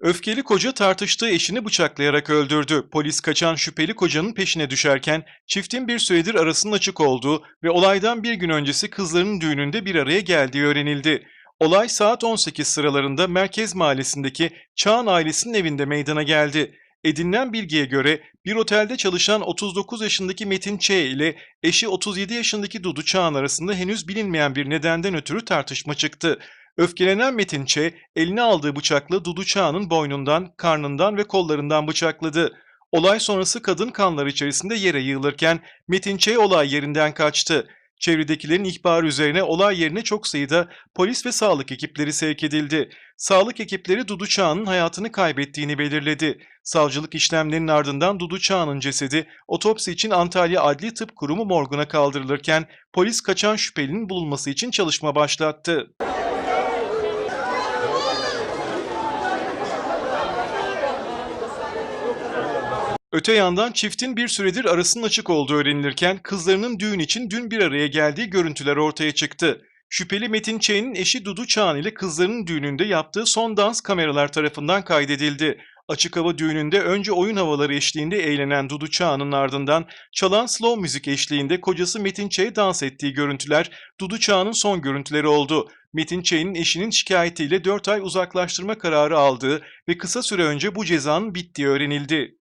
Öfkeli koca tartıştığı eşini bıçaklayarak öldürdü. Polis kaçan şüpheli kocanın peşine düşerken çiftin bir süredir arasının açık olduğu ve olaydan bir gün öncesi kızlarının düğününde bir araya geldiği öğrenildi. Olay saat 18 sıralarında Merkez Mahallesi'ndeki Çağan ailesinin evinde meydana geldi. Edinilen bilgiye göre bir otelde çalışan 39 yaşındaki Metin Ç. ile eşi 37 yaşındaki Dudu Çağan arasında henüz bilinmeyen bir nedenden ötürü tartışma çıktı. Öfkelenen Metin Ç. eline aldığı bıçakla Dudu Çağan'ın boynundan, karnından ve kollarından bıçakladı. Olay sonrası kadın kanlar içerisinde yere yığılırken Metin Ç. olay yerinden kaçtı. Çevredekilerin ihbarı üzerine olay yerine çok sayıda polis ve sağlık ekipleri sevk edildi. Sağlık ekipleri Dudu Çağan'ın hayatını kaybettiğini belirledi. Savcılık işlemlerinin ardından Dudu Çağan'ın cesedi otopsi için Antalya Adli Tıp Kurumu morguna kaldırılırken polis kaçan şüphelinin bulunması için çalışma başlattı. Öte yandan çiftin bir süredir arasının açık olduğu öğrenilirken kızlarının düğün için dün bir araya geldiği görüntüler ortaya çıktı. Şüpheli Metin Ç'nin eşi Dudu Çağan ile kızlarının düğününde yaptığı son dans kameralar tarafından kaydedildi. Açık hava düğününde önce oyun havaları eşliğinde eğlenen Dudu Çağan'ın ardından çalan slow müzik eşliğinde kocası Metin Ç'ye dans ettiği görüntüler Dudu Çağan'ın son görüntüleri oldu. Metin Ç'nin eşinin şikayetiyle 4 ay uzaklaştırma kararı aldığı ve kısa süre önce bu cezanın bittiği öğrenildi.